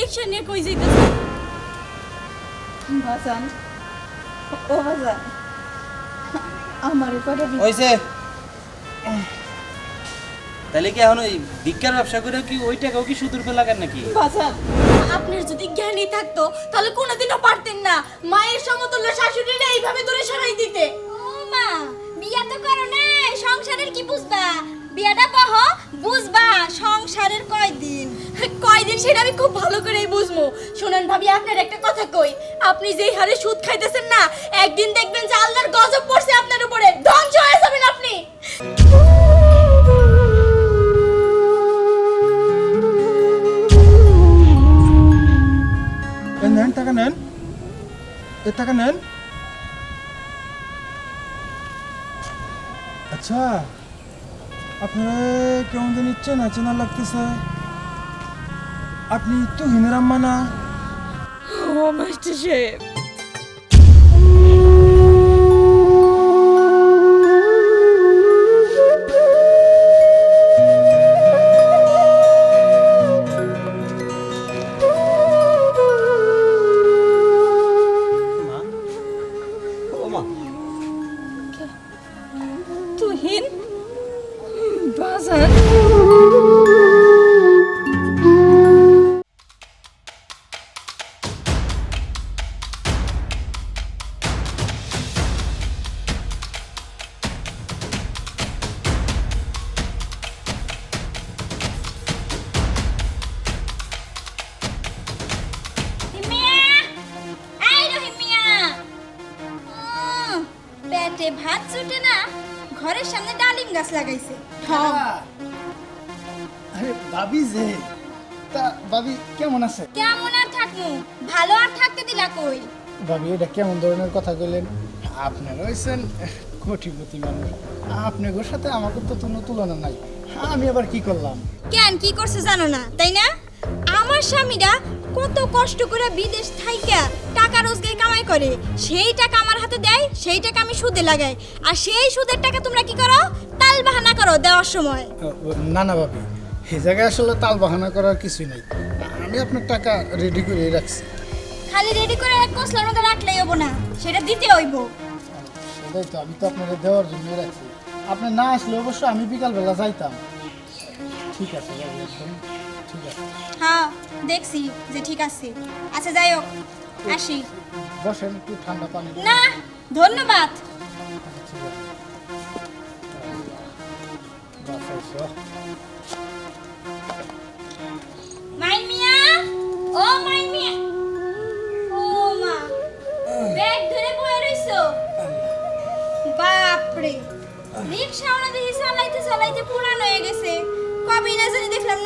রিক্সা নিয়ে কই যাইতেছে? বাজান ও বাজান আমার কটা হয়েছে তাহলে কি এখন ওই ভিক্ষার ব্যবসা করে কি ওই টাকাও কি সুদূর করে লাগান নাকি? বাজান আপনার যদি জ্ঞানই থাকতো তাহলে কোনোদিনও পারতেন না। মায়ের সমতুল্য শাশুড়িরা এইভাবে দূরে সরাই দিতে। ও মা বিয়া তো করো না সংসারের কি বুঝবা? বিয়াটা বহ, বুঝবা সংসারের কয়দিন? কয়দিন সেটা আমি খুব ভালো করেই বুঝব। শোনেন ভাবি, আপনার একটা কথা কই। আপনি যেই হারে সুদ খাইতেছেন না, একদিন দেখবেন যে আল্লাহর গজব পড়ছে আপনার উপরে। ধ্বংস হয়ে যাবেন আপনি। নেন, টাকা নেন। এ টাকা নেন। আচ্ছা। আপনারা কেমন জানি চেনা চেনা লাগতেছে। আপনি তো হিনেরাম্মা না? ও মাস্টার সাহেব। আপনারা হয়েছেন কোটিপতি মানুষ। আপনাদের সাথে আমাকে তো কোনো তুলনা নাই। আমি আবার কি করলাম? কেন? কি করছে জানো না? তাই না? আমার স্বামীরা কত কষ্ট করে বিদেশ থাইকা টাকা রোজগার কামাই করে। সেই টাকা আমার হাতে দেয় সেই টাকা আমি সুদে লাগাই। আর সেই সুদের টাকা তোমরা কি করো? তাল বাহানা করো দেওয়ার সময়। না না ভাবি। এই জায়গায় আসলে তাল বাহানা করার কিছুই নাই। আমি আপনার টাকা রেডি করে রাখছি। খালি রেডি করে এক কসলার মধ্যে রাখলেই হব না সেটা দিতে হইব। সেটাই তো আমি তো আপনাদের দেওয়ার জন্য রাখছি। আপনি না আসলে অবশ্য আমি বিকালবেলা যাইতাম। ঠিক আছে ঠিক আছে। হ্যাঁ দেখছি যে ঠিক আছে। আচ্ছা যাই হোক আসি। বসেন একটু ঠান্ডা পানি না ধন্যবাদ। ঠিক আছে।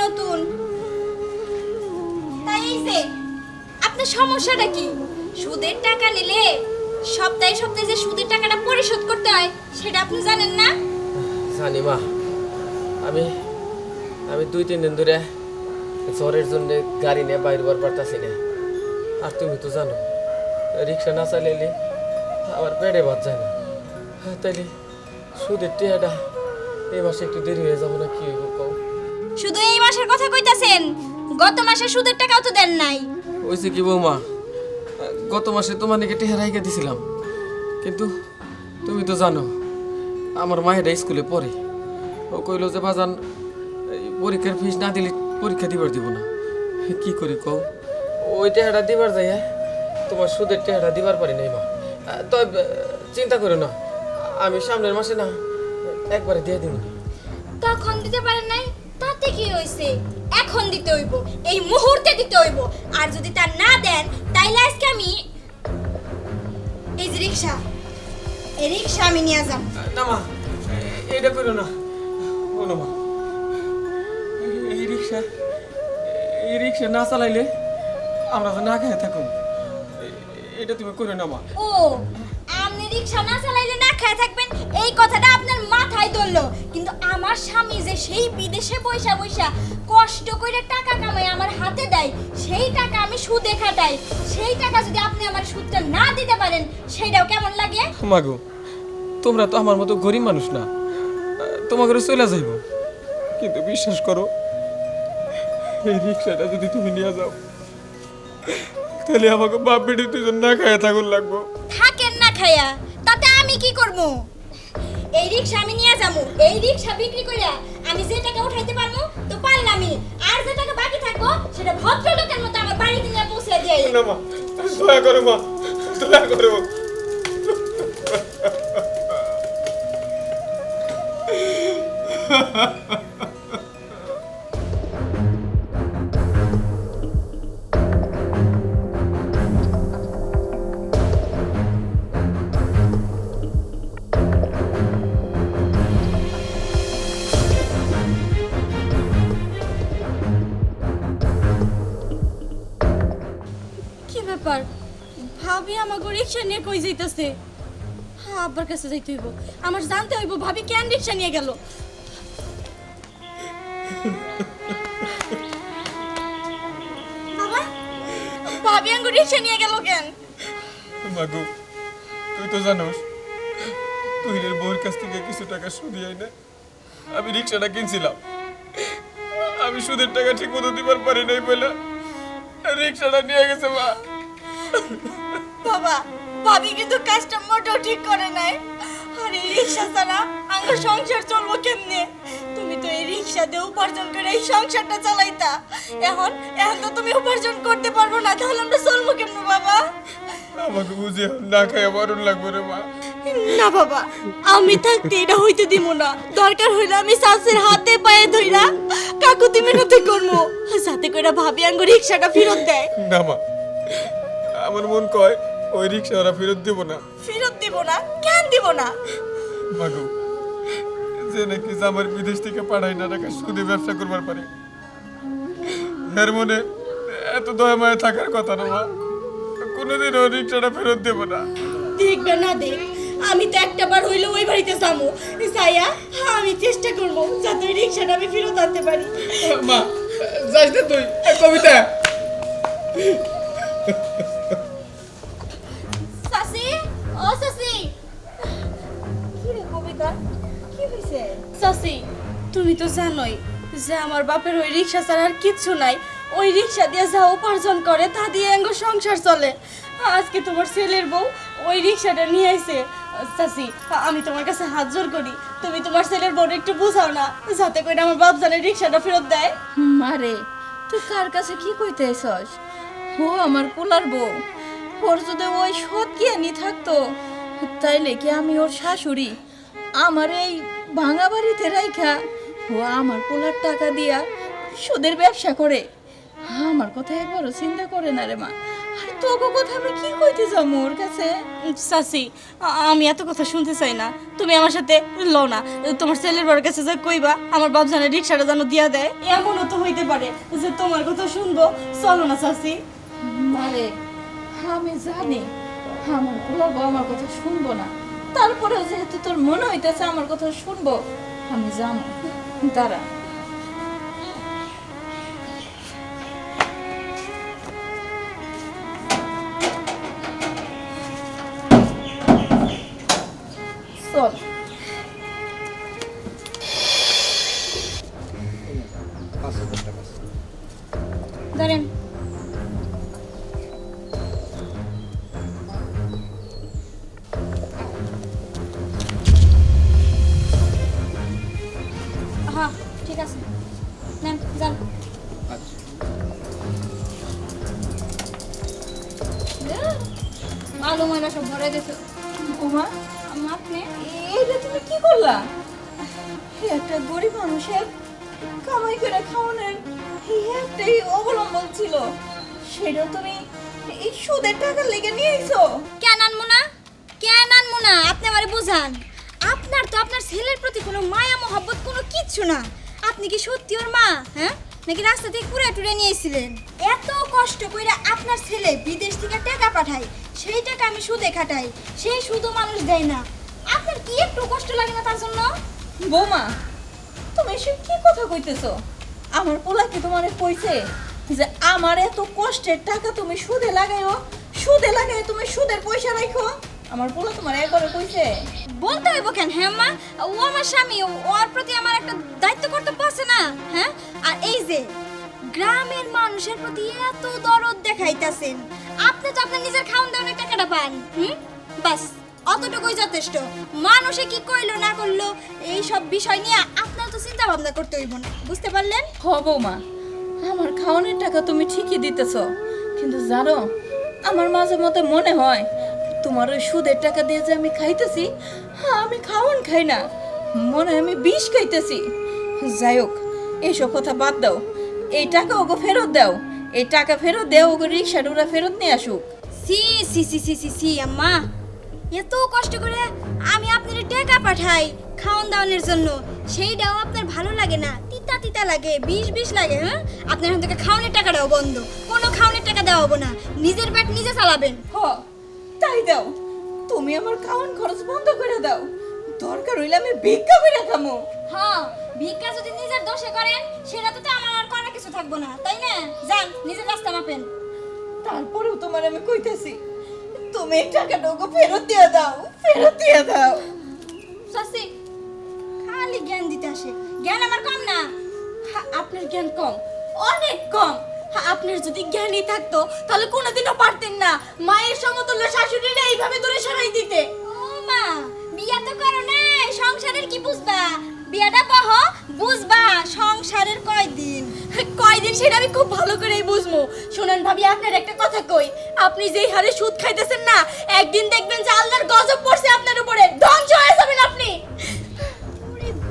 নতুন। তাই যে, আপনার সমস্যাটা কি? সুদের টাকা নিলে সপ্তাহে সপ্তাহে যে সুদের টাকাটা পরিশোধ করতে হয়, সেটা আপনি জানেন না? জানি মা। আমি আমি দুই, তিন দিন ধরে জ্বরের জন্য গাড়ি নিয়ে বাইরে বার পারতাছি না। আর তুমি তো জানো, রিক্সা না চালাইলে আবার পেটে ভাত যায় না। তাইলে সুদের টিয়াটা এই মাসে একটু দেরি হয়ে যাব না কি কও? শুধু এই মাসের কথা কইতাছেন? গত মাসে সুদের টাকাও তো দেন নাই। ওইসে কি বৌমা? গত মাসে তোমার নাকি টেহার রাইখা দিছিলাম। কিন্তু তুমি তো জানো আমার মায়েরা স্কুলে পড়ে। ও কইলো যে বাজান এই পরীক্ষার ফিস না দিলে পরীক্ষা দিবার দিব না। কি করি কও? ওই টেহাটা দিবার যাই তোমার সুদের টেহাটা দিবার পারি নাই মা। তো চিন্তা করো না। আমি সামনের মাসে না একবারে দিয়ে দিব তখন দিতে পারেন নাই? তাতে কি হইছে এখন দিতে হইব এই মুহূর্তে দিতে হইব। আর যদি তা না দেন তাইলে আজকে আমি এই যে রিক্সা এই রিক্সা আমি নিয়ে যাব না মা এটা করো না। না মা এই রিক্সা এই রিক্সা না চালাইলে আমরা তো না খেয়ে থাকুন এটা তুমি করো না মা। ও আপনি রিক্সা না চালাইলে খায় থাকবেন এই কথাটা আপনার মাথায় ধরলো। কিন্তু আমার স্বামী যে সেই বিদেশে পয়সা পয়সা কষ্ট করে টাকা কামাই আমার হাতে দেয় সেই টাকা আমি সুদে খাটাই। সেই টাকা যদি আপনি আমার সুদটা না দিতে পারেন সেইটাও কেমন লাগে? মাগো তোমরা তো আমার মতো গরিব মানুষ না। তোমাকে চলে যাইব। কিন্তু বিশ্বাস করো এই রিক্সাটা যদি তুমি নিয়ে যাও তাহলে আমাকে বাপ বেটি দুজন না খায় থাকুন লাগবো। থাকেন না তাতে আমি কি করব? এই রিক্সা আমি নিয়ে যাব। এই রিক্সা বিক্রি কইরা আমি যে টাকা উঠাইতে পারব, তো পারলামই আর যে টাকা বাকি থাকব, সেটা ভদ্রলোকের মতো আমার বাড়িতে নিয়ে পৌঁছে দিয়ে না মা, দয়া করো মা, দয়া করো কি কই যাইতেছে। হ্যাঁ আব্বার কাছে যাইতে হইব। আমার জানতে হইব ভাবি কেন রিক্সা নিয়ে গেল? বাবা ভাবি আমাকে রিক্সা নিয়ে গেল কেন? মাগু তুই তো জানোস তুই এর বউয়ের কাছ থেকে কিছু টাকা সুদি আই না। আমি রিক্সাটা কিনছিলাম। আমি সুদের টাকা ঠিক মতো দিবার পারি নাই বলে রিক্সাটা নিয়ে গেছে মা। বাবা ভাবি কিন্তু কাজটা মোটেও ঠিক করে নাই। আর রিক্সা ছাড়া আমার সংসার চলবো কেমনে? তুমি তো এই রিক্সা দিয়ে উপার্জন করে এই সংসারটা চালাইতা। এখন এখন তো তুমি উপার্জন করতে পারব না তাহলে আমরা চলবো কেমনে বাবা? আমাকে বুঝে না খাই মরণ লাগবে রে মা। না বাবা আমি থাকতে এটা হইতে দিব না। দরকার হইলে আমি শাশুর হাতে পায়ে ধইরা কাকুতি মিনতি করব যাতে করে ভাবি আঙ্গ রিক্সাটা ফেরত দেয়। না মা আমার মন কয় ওই রিক্সা ওরা ফেরত দেবো না। ফেরত দিব না? কেন দিব না? মাগু যে নাকি আমার বিদেশ থেকে পাঠাই না টাকা সুদে ব্যবসা করবার পারে। এর মনে এত দয়া মায়া থাকার কথা না মা। কোনোদিন ওই রিক্সাটা ফেরত দেবো না। দেখবে না দেখ আমি তো একটা বার হইলে ওই বাড়িতে যাব। সাইয়া আমি চেষ্টা করব যাতে ওই রিক্সাটা আমি ফেরত আনতে পারি। মা যাস না তুই কবিতা। হয়েছে। তুমি তো জানোই যে আমার বাপের ওই রিক্সা ছাড়া আর কিচ্ছু নাই। ওই রিক্সা দিয়ে যা উপার্জন করে, তা দিয়ে এঙ্গ সংসার চলে। আজকে তোমার ছেলের বউ ওই রিক্সাটা নিয়ে আইছে। চাচি, আমি তোমার কাছে হাত জোর করি। তুমি তোমার ছেলের বউর একটু বুঝাও না, যাতে করে আমার বাপ জানে রিক্সাটা ফেরত দেয়। মারে, তুই কার কাছে কি কইতে এসস ও আমার পোলার বউ। ওর যদি ওই সৎ জ্ঞানী থাকতো, তাইলে কি আমি ওর শাশুড়ি? আমার এই ভাঙা বাড়িতে রাইখা ও আমার পোলার টাকা দিয়া সুদের ব্যবসা করে। আমার কথা একবারও চিন্তা করে না রে মা। আর তোকে কথা আমি কি কইতে যাব ওর কাছে? চাচি আমি এত কথা শুনতে চাই না। তুমি আমার সাথে লো না। তোমার ছেলের বউর কাছে যা কইবা আমার বাপ জানে রিক্সাটা যেন দিয়া দেয়। এমনও তো হইতে পারে যে তোমার কথা শুনব। চলো না চাচি মারে আমি জানি আমার পোলাবো আমার কথা শুনব না। তারপরে যেহেতু তোর মনে হইতেছে আমার কথা শুনব আমি জানো। দাঁড়া। এই অবলম্বন ছিল। সেটা তুমি এই সুদের টাকা লেগে নিয়ে আইছো কেন আনব না? কেন আনব না? আপনি আমারে বোঝান। আপনার তো আপনার ছেলের প্রতি কোনো মায়া মহব্বত কোনো কিচ্ছু না। আপনি কি সত্যি ওর মা হ্যাঁ? নাকি রাস্তা থেকে কুড়ে টুরে নিয়েছিলেন এত কষ্ট করে আপনার ছেলে বিদেশ থেকে টাকা পাঠায় সেই টাকা আমি সুদে খাটাই সেই সুদও মানুষ দেয় না। আপনার কি একটু কষ্ট লাগে না তার জন্য? বৌমা তুমি এসব কি কথা কইতেছো? আমার পোলা কি তোমারে কইছে যে আমার এত কষ্টের টাকা তুমি সুদে লাগাইও, সুদে লাগাই তুমি সুদের পয়সা রাখো আমার পোলা তোমার একবারে কইছে। বলতে হইব কেন হ্যাঁ মা? ও আমার স্বামী ওর প্রতি আমার একটা দায়িত্ব কর্তব্য আছে না হ্যাঁ? আর এই যে, গ্রামের মানুষের প্রতি এত দরদ দেখাইতাছেন। আপনি তো আপনার নিজের খাওন দাওয়ানের টাকাটা পান, হুম? বাস, অতটুকুই যথেষ্ট। মানুষে কি কইলো না করল এই সব বিষয় নিয়ে চিন্তা ভাবনা করতে হইব না। বুঝতে পারলেন? হ, বৌমা। আমার খাওয়ানোর টাকা তুমি ঠিকই দিতেছ। কিন্তু জানো, আমার মাঝে মধ্যে মনে হয়, তোমার ওই সুদের টাকা দিয়ে যে আমি খাইতেছি আমি খাওয়ান খাই না। মনে হয় আমি বিষ খাইতেছি। যাই হোক এইসব কথা বাদ দাও। এই টাকা ওকে ফেরত দাও। এই টাকা ফেরত দেও ওকে রিক্সা ওরা ফেরত নিয়ে আসুক। C C C C C C, আম্মা। এত কষ্ট করে আমি আপনার টাকা পাঠাই খাওয়ান দাওয়ানোর জন্য। সেইটাও আপনার ভালো লাগে না। তিতা তিতা লাগে বিষ বিষ লাগে হ্যাঁ? আপনার এখান থেকে খাওয়ানোর টাকাটাও বন্ধ। কোনো খাওয়ানোর টাকা দেওয়া হব না। নিজের পেট নিজে চালাবেন। হ তাই দাও। তুমি আমার খাওয়ান খরচ বন্ধ করে দাও। দরকার হইলে আমি ভিক্ষা করে খামো। হ্যাঁ ভিক্ষা যদি নিজের দোষে করেন সেটা তো আমার আর করার কিছু থাকব না। তাই না? যান নিজের রাস্তা মাপেন। তারপরেও তোমার আমি কইতেছি তুমি টাকাটা ওকে ফেরত দিয়ে দাও ফেরত দিয়ে দাও। সসি খালি জ্ঞান দিতে আসে। জ্ঞান আমার কম না। আপনার জ্ঞান কম অনেক কম। আপনার যদি জ্ঞানই থাকতো তাহলে কোনোদিনও পারতেন না। মায়ের সমতুল্য শাশুড়িরা এইভাবে দূরে সরাই দিতে। ও মা বিয়া তো করো না সংসারের কি বুঝবা? বিয়াটা বহ বুঝবা সংসারের কয়দিন? কয়দিন সেটা আমি খুব ভালো করেই বুঝব। শোনেন ভাবি আপনার একটা কথা কই। আপনি যেই হারে সুদ খাইতেছেন না একদিন দেখবেন যে আল্লাহর গজব পড়ছে আপনার উপরে। ধ্বংস হয়ে যাবেন আপনি।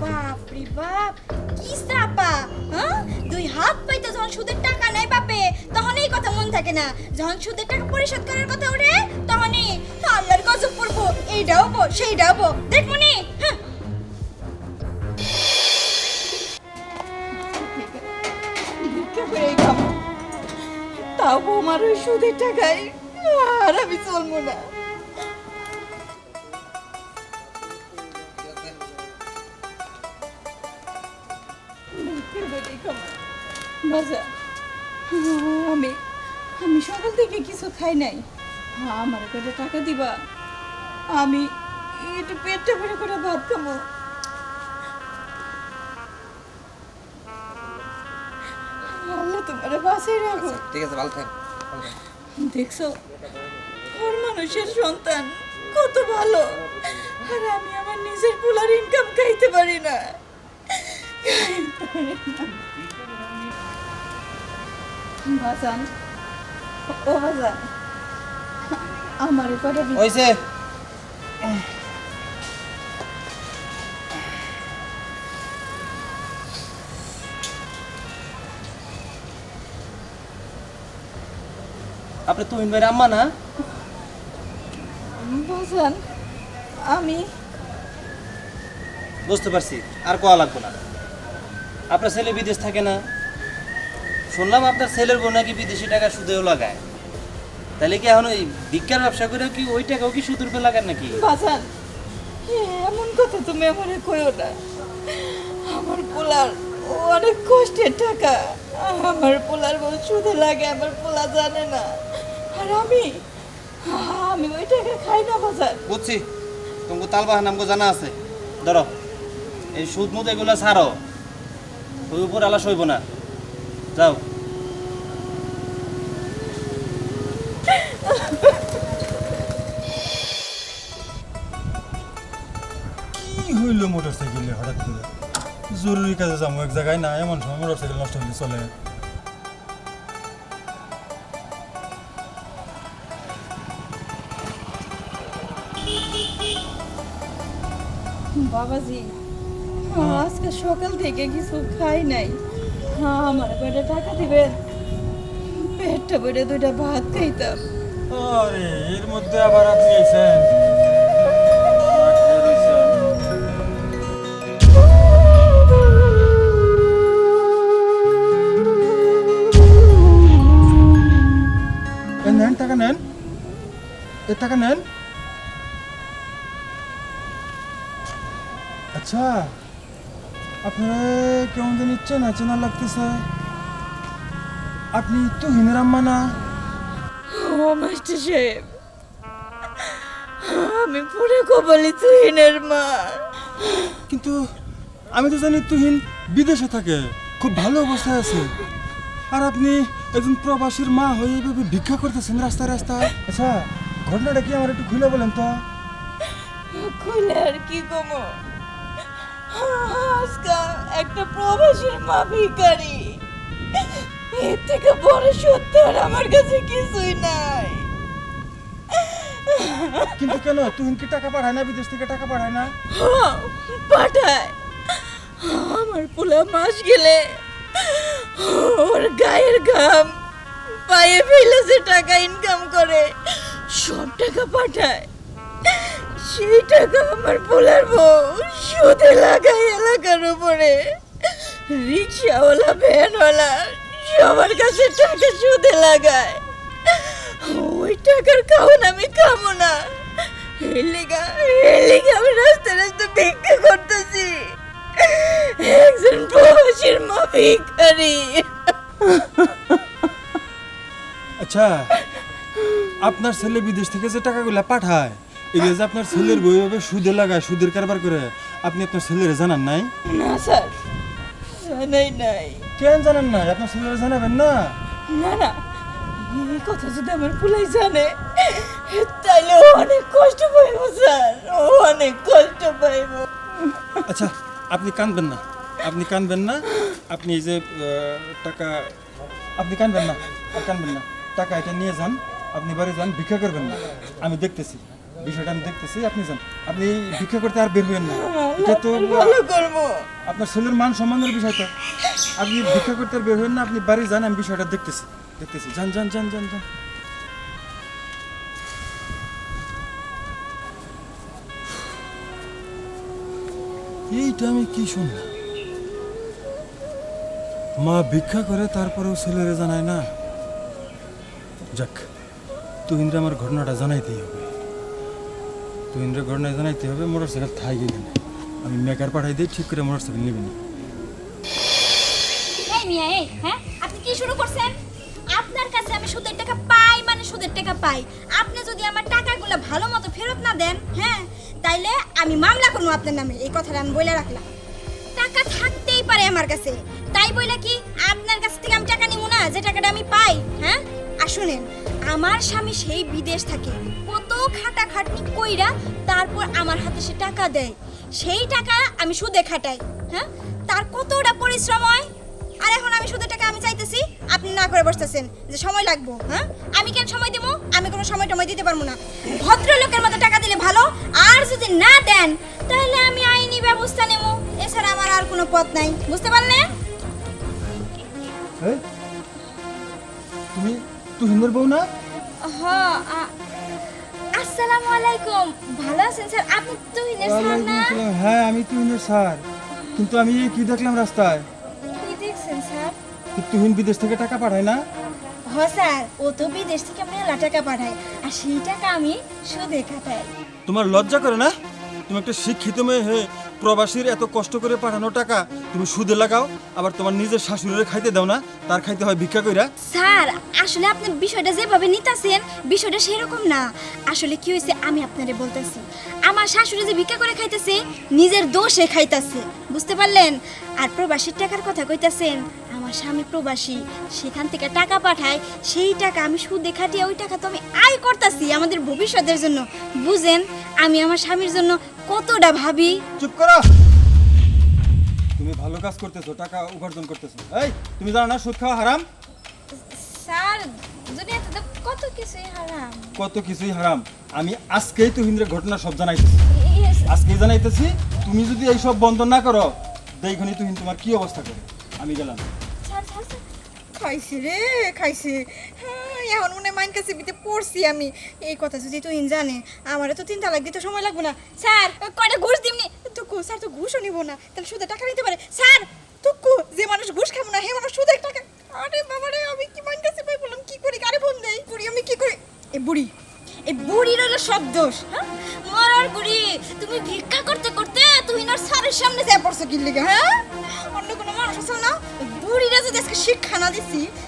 বাপ রে বাপ কি চাপা হ্যাঁ? দুই হাত পাইতে যখন সুদের টাকা নেয় বাপে তখন এই কথা মন থাকে না। যখন সুদের টাকা পরিশোধ করার কথা ওরে তখনই আল্লাহর গজব পড়ব এইটাও সেইটাও তাও ওই সুদের টাকায় আর আমি চলবো না। আমি আমি সকাল থেকে কিছু খাই নাই। আমার করে টাকা দিবা? আমি একটু পেটটা ভরে করে ভাত খাব। আল্লাহ তোমার বাসায় রাখো। ঠিক আছে, ভালো থাক। দেখছ? ওর মানুষের সন্তান, কত ভালো। আর আমি আমার নিজের পুলার ইনকাম খাইতে পারি না। আমার কটা হইছে। আপনি তুমিন ভাইয়ের আম্মা না? বাজান আমি বুঝতে পারছি আর কোয়া লাগবে না। আপনার ছেলে বিদেশ থাকে না। শুনলাম আপনার ছেলের বোন নাকি বিদেশি টাকা সুদেও লাগায়। তাহলে কি এখন ওই ভিক্ষার ব্যবসা করে কি ওই টাকাও কি সুদের উপরে লাগান নাকি? বাজান এমন কথা তুমি আমারে কইও না। আমার পোলার অনেক কষ্টের টাকা। আমার পোলার বউ সুদে লাগে আমার পোলা জানে না। আর আমি? আমি ওই টাকা খাই না বাজার। বুঝছি। তোমাকে তালবাহ নামগো জানা আছে। ধরো এই সুদ মুদ এগুলো ছাড়ো। ওই উপর আলা সইব না। যাও। কি হইল মোটর হঠাৎ করে? জরুরি কাজে যাব এক জায়গায় না এমন সময় মোটর সাইকেল নষ্ট হলে চলে। বাবাজি আজকে সকাল থেকে কিছু খাই নাই। হ্যাঁ আমার কয়টা টাকা দিবেন পেটটা বেড়ে দুইটা ভাত খাইতাম। আরে এর মধ্যে আবার আপনি আইছেন? নেন টাকা নেন। এ টাকা নেন। আচ্ছা আপনারা কেমন যেন ইচ্ছে না চেনা লাগতেছে। আপনি তুহিনের আম্মা না? ও মাস্টার সাহেব আমি পুরো কপালি তুহিনের মা। কিন্তু আমি তো জানি তুহিন বিদেশে থাকে খুব ভালো অবস্থায় আছে। আর আপনি একজন প্রবাসীর মা হয়ে এইভাবে ভিক্ষা করতেছেন রাস্তায় রাস্তায়? আচ্ছা ঘটনাটা কি আমার একটু খুলে বলেন তো। খুলে আর কি কমো? আজকা একটা প্রবাসীর মা ভিখারি এর থেকে বড় সত্য আর আমার কাছে কিছুই নাই। কিন্তু কেন? তুহিন কি টাকা পাঠায় না? বিদেশ থেকে টাকা পাঠায় না? হ্যাঁ, পাঠায়। আমার পোলা মাস গেলে ওর গায়ের ঘাম পায়ে ফেলে যে টাকা ইনকাম করে। সব টাকা পাঠায়। সেই টাকা আমার পোলার বউ সুদে লাগায় এলাকার উপরে। রিক্সাওয়ালা, ভ্যানওয়ালা, সবার কাছে টাকা সুদে লাগায়। ওই টাকার খাওন আমি খাব না। এলিগা এলিগা আমি রাস্তা রাস্তা ভিক্ষা করতেছি। একজন প্রবাসীর মা ভিখারি। আচ্ছা আপনার ছেলে বিদেশ থেকে যে টাকাগুলো পাঠায় এগুলো যে আপনার ছেলের বই ভাবে সুদে লাগায় সুদের কারবার করে আপনি আপনার ছেলেরে জানান নাই? না স্যার। জানাই নাই। কেন জানান নাই? আপনার ছেলেরে জানাবেন না? না না। এই কথা যদি আমার পুলাই জানে তাইলে ও অনেক কষ্ট পাইব স্যার। অনেক কষ্ট পাইব। আচ্ছা আপনি কানবেন না। আপনি কানবেন না। আপনি এই যে টাকা আপনি কানবেন না। আর কানবেন না। টাকা এটা নিয়ে যান। আপনি বাড়ি যান ভিক্ষা করবেন না। আমি দেখতেছি। বিষয়টা আমি দেখতেছি আপনি যান। আপনি ভিক্ষা করতে আর বের হবেন না। এটা তো আপনার ছেলের মান সম্মানের বিষয় তো। আপনি ভিক্ষা করতে আর বের হবেন না আপনি বাড়ি যান আমি বিষয়টা দেখতেছি দেখতেছি। যান যান যান যান যান। এইটা আমি কি শুনলাম? মা ভিক্ষা করে তারপরেও ছেলেরে জানায় না? যাক তুহিনরে আমার ঘটনাটা জানাইতেই হবে। তুহিনরে ঘটনা জানাইতে হবে মোটর সাইকেল থাই গেলে। আমি মেকার পাঠাই দিই, ঠিক করে মোটর সাইকেল নেবেন হ্যাঁ? আপনি কি শুরু করছেন? আপনার কাছে আমি সুদের টাকা পাই মানে সুদের টাকা পাই। আপনি যদি আমার টাকাগুলো ভালো মতো ফেরত না দেন হ্যাঁ তাইলে আমি মামলা করব আপনার নামে। এই কথাটা আমি বলে রাখলাম। টাকা থাকতেই পারে আমার কাছে। তাই বলে কি, আপনার কাছ থেকে আমি টাকা নিব না? যে টাকাটা আমি পাই হ্যাঁ? আর শুনেন আমার স্বামী সেই বিদেশ থাকে। কত খাটা খাটনি কইরা তারপর আমার হাতে সে টাকা দেয়। সেই টাকা আমি সুদে খাটাই হ্যাঁ? তার কতটা পরিশ্রম হয়? আর এখন আমি সুদের টাকা আমি চাইতেছি, আপনি না করে বসতেছেন যে সময় লাগবো হ্যাঁ? আমি কেন সময় দেবো? আমি কোনো সময় টময় দিতে পারব না। ভদ্রলোকের মতো টাকা দিলে ভালো, আর যদি না দেন, তাহলে আমি আইনি ব্যবস্থা নেব। এছাড়া আমার আর কোনো পথ নাই, বুঝতে পারলেন? তুহিনের বউ না? হ্যাঁ আসসালামু আলাইকুম। ভালো আছেন স্যার? আপনি তুহিনের স্যার না। হ্যাঁ আমি তুহিনের স্যার। কিন্তু আমি কি দেখলাম রাস্তায়? কি দেখছেন স্যার? তুহিন বিদেশ থেকে টাকা পাঠায় না? হ স্যার ও তো বিদেশ থেকে মেলা টাকা পাঠায়। আর সেই টাকা আমি সুদে খাটাই। তোমার লজ্জা করে না? তুমি একটা শিক্ষিত মেয়ে হয়ে প্রবাসীর এত কষ্ট করে পাঠানো টাকা তুমি সুদে লাগাও, আবার তোমার নিজের শাশুড়িরে খাইতে দাও না, তার খাইতে হয় ভিক্ষা কইরা। স্যার, আসলে আপনি বিষয়টা যেভাবে নিতেছেন, বিষয়টা সেরকম না। আসলে কি হয়েছে, আমি আপনারে বলতেছি। আমার শাশুড়ি যে ভিক্ষা করে খাইতেছে, নিজের দোষে খাইতেছে, বুঝতে পারলেন? আর প্রবাসীর টাকার কথা কইতাছেন, আমার স্বামী প্রবাসী, সেখান থেকে টাকা পাঠায়, সেই টাকা আমি সুদে খাটিয়ে ওই টাকা তো আমি আয় করতেছি আমাদের ভবিষ্যতের জন্য। বুঝেন, আমি আমার স্বামীর জন্য কতটা ভাবি? চুপ করো। তুমি ভালো কাজ করতেছো টাকা উপার্জন করতেছো। এই তুমি জানো না সুদ খাওয়া হারাম? স্যার দুনিয়াতে তো কত কিছুই হারাম। কত কিছুই হারাম। আমি আজকেই তুহিনের ঘটনা সব জানাইতেছি। আজকেই জানাইতেছি তুমি যদি এই সব বন্ধ না করো দেখুনি তুহিন তোমার কি অবস্থা করে। আমি গেলাম। খাইছি রে, খাইছি। এখন মনে মাইন কাছে বিতে পড়ছি আমি। এই কথা যদি তুই জানে আমারে তো তিন তালাক দিতে সময় লাগবে না। স্যার কয়টা ঘুষ দিমনি টুকু, স্যার তো ঘুষও নিব না। তাহলে সুদে টাকা নিতে পারে। স্যার, টুকু, যে মানুষ ঘুষ খাব না, হে মানুষ সুদের টাকা। আরে বাবা রে আমি কি মাইন কাছে পাই বললাম কি করি? কারে ফোন দেই? বুড়ি, আমি কি করি? এ বুড়ি এই বুড়ির হলো সব দোষ হ্যাঁ? মরার বুড়ি, তুমি ভিক্ষা করতে করতে তুই না স্যারের সামনে যা পড়ছো কি লিগে হ্যাঁ? বুড়িরা যদি আজকে শিক্ষা না দিছি তো আমার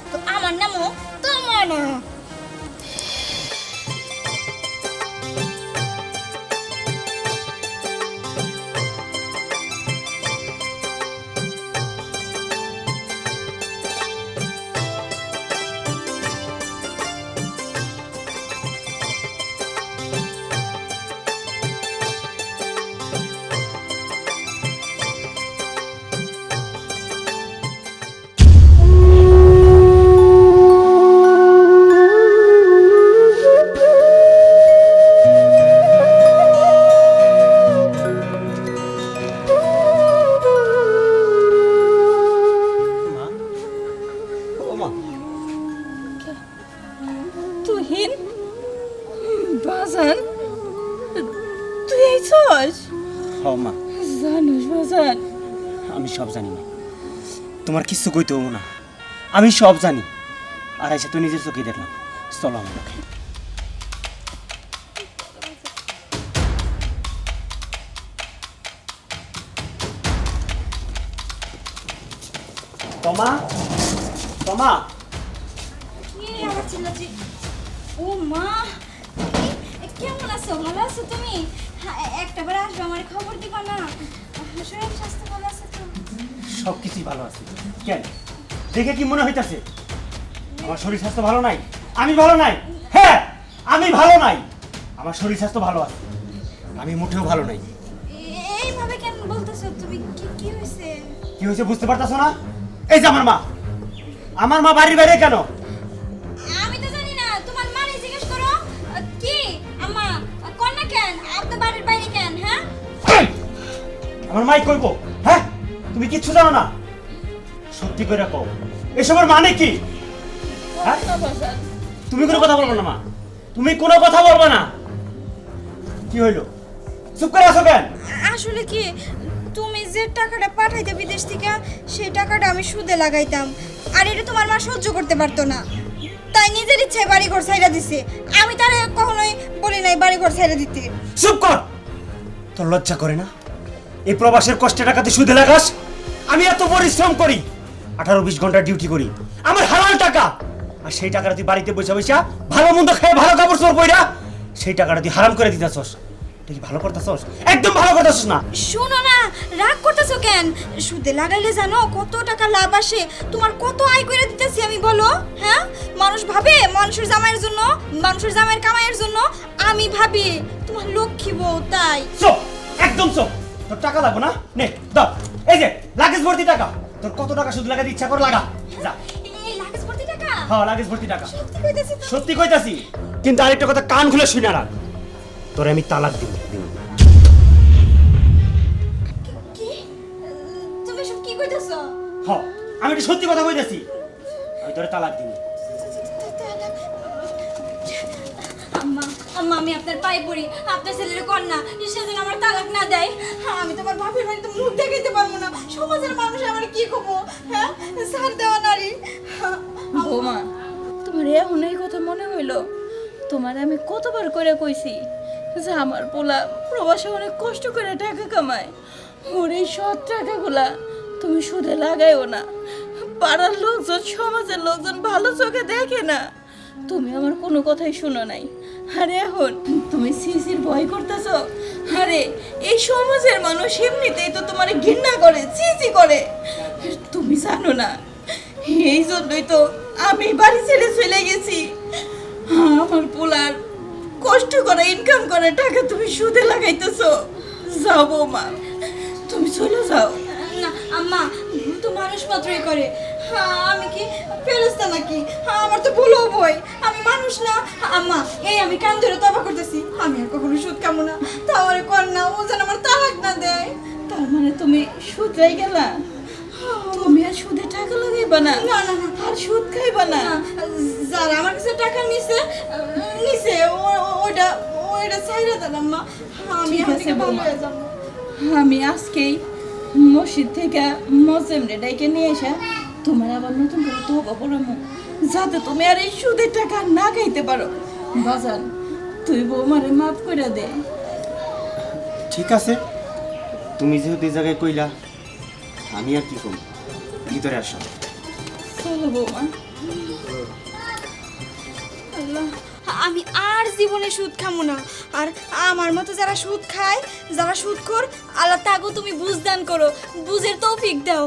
কিচ্ছু কইতে হব না। আমি সব জানি। আর এসে তুই নিজের চোখে দেখলাম। চলো আমরা তোমা তোমা। কি আমার চিল্লাচি ও মা কেমন আছো? ভালো আছো তুমি? হ্যাঁ, একটা বার আসবে আমার খবর দিবা না। শরীর স্বাস্থ্য ভালো আছে তো সব কিছুই ভালো আছে। কেন? দেখে কি মনে হইতাছে? আমার শরীর স্বাস্থ্য ভালো নাই? আমি ভালো নাই? হ্যাঁ আমি ভালো নাই। আমার শরীর স্বাস্থ্য ভালো আছে। আমি মোটেও ভালো নাই। এইভাবে কেন বলতেছো? তুমি কি কি হয়েছে কি হয়েছে বুঝতে পারতাছো না? এই যে আমার মা। আমার মা বাড়ির বাইরে কেন? আমি তো জানি না। তোমার মানে জিজ্ঞেস করো। কি? আম্মা কন্যা কেন? আপনার বাড়ির বাইরে কেন হ্যাঁ? আমার মাই কইব? তুমি কিচ্ছু জানো না? সত্যি করে কও। এসবের মানে কি? হ্যাঁ? তুমি কোনো কথা বলব না মা। তুমি কোনো কথা বলব না। কি হইল? চুপ করে আছো কেন? আসলে কি তুমি যে টাকাটা পাঠাইতে বিদেশ থেকে সেই টাকাটা আমি সুদে লাগাইতাম। আর এটা তোমার মা সহ্য করতে পারতো না। তাই নিজের ইচ্ছায় বাড়ি ঘর ছাইরা দিছে। আমি তারে কখনোই বলি নাই বাড়ি ঘর ছাইরা দিতে। চুপ কর! তোর লজ্জা করে না? এই প্রবাসের কষ্টে টাকা তুই সুদে লাগাস? আমি এত পরিশ্রম করি। আঠারো বিশ ঘণ্টা ডিউটি করি। আমার হালাল টাকা। আর সেই টাকাটা তুই বাড়িতে বসে বসে ভালো মন্দ খেয়ে ভালো কাপড় চোর পইরা সেই টাকাটা তুই হারাম করে দিতেছস। তুই কি ভালো করতেছস? একদম ভালো করতেছস না। শোনো না রাগ করতেছো কেন? সুদে লাগাইলে জানো কত টাকা লাভ আসে? তোমার কত আয় করে দিতেছি আমি বলো হ্যাঁ? মানুষ ভাবে মানুষের জামাইয়ের জন্য মানুষের জামাইয়ের কামাইয়ের জন্য। আমি ভাবি তোমার লক্ষ্মী বউ তাই। চুপ! একদম চুপ! তোর টাকা লাগবে না? নে দাও। এই যে লাগেজ ভর্তি টাকা। তোর কত টাকা সুদ লাগাতে ইচ্ছা করে লাগা? যা। ভর্তি টাকা? হ্যাঁ লাগেজ ভর্তি টাকা। সত্যি কইতেছি কিন্তু আরেকটা কথা কান খুলে শুনে রাখ। তোরে আমি তালাক দিব দিব। কি? তুমি সব কি কইতেছো? হ আমি সত্যি কথা কইতেছি। আমি তোরে তালাক দিব। আম্মা, আমি আপনার পায়ে পড়ি। আপনার ছেলের কন্যা সেদিন আমার তালাক না দেয়। আমি তোমার বাপের বাড়িতে মুখ দেখাইতে পারব না। সমাজের মানুষ আমার কি খবো হ্যাঁ সার দেওয়া নারী। বৌমা, তোমার এখন এই কথা মনে হইল? তোমার আমি কতবার করে কইছি যে আমার পোলা প্রবাসে অনেক কষ্ট করে টাকা কামায়। ওর এই সৎ টাকাগুলা তুমি সুদে লাগাইও না। পাড়ার লোকজন, সমাজের লোকজন ভালো চোখে দেখে না। তুমি আমার কোনো কথাই শুনো নাই। আরে এখন তুমি সিসির ভয় করতেছ? আরে, এই সমাজের মানুষ এমনিতেই তো তোমার ঘৃণা করে সিসি করে। তুমি জানো না, এই জন্যই তো আমি বাড়ি ছেড়ে চলে গেছি। আমার পোলার কষ্ট করে ইনকাম করে টাকা তুমি সুদে লাগাইতেছো। যাব মা তুমি চলে যাও। না, আম্মা তো মানুষ মাত্রই করে। হ্যাঁ, আমি কি ফেরস্তা নাকি? হ্যাঁ, আমার তো ভুলও বই আমি মানুষ না। আম্মা এই আমি কান ধরে তবা করতেছি। আমি আর কখনো সুদ কামো না। তা আমার কন্যা ও যেন আমার তালাক না দেয়। তার মানে তুমি সুদরাই গেলা? তুমি আর সুদে টাকা লাগাইবা না? না, না, না। আর সুদ খাইবা না? না, যারা আমার কাছে টাকা নিছে নিছে ও- ও- ওইটা ওইটা ছাইরা দেন আম্মা। আমি এখন ভালো হয়ে যাব। আমি আজকেই মসজিদ থেকে মজেম রে ডাইকে নিয়ে এসে তোমার আবার নতুন করে তবা পড়ামো যাতে তুমি আর এই সুদের টাকা না খাইতে পারো। বাজার তুই বৌমারে মাফ করে দে। ঠিক আছে। তুমি যেহেতু এই জায়গায় কইলা আমি আর কি করব? ভিতরে আসো। চলো বৌমা। আল্লাহ আমি আর জীবনে সুদ খামো না। আর আমার মতো যারা সুদ খায় যারা সুদ কর আল্লাহ তাগো তুমি বুঝদান করো। বুঝের তৌফিক দাও।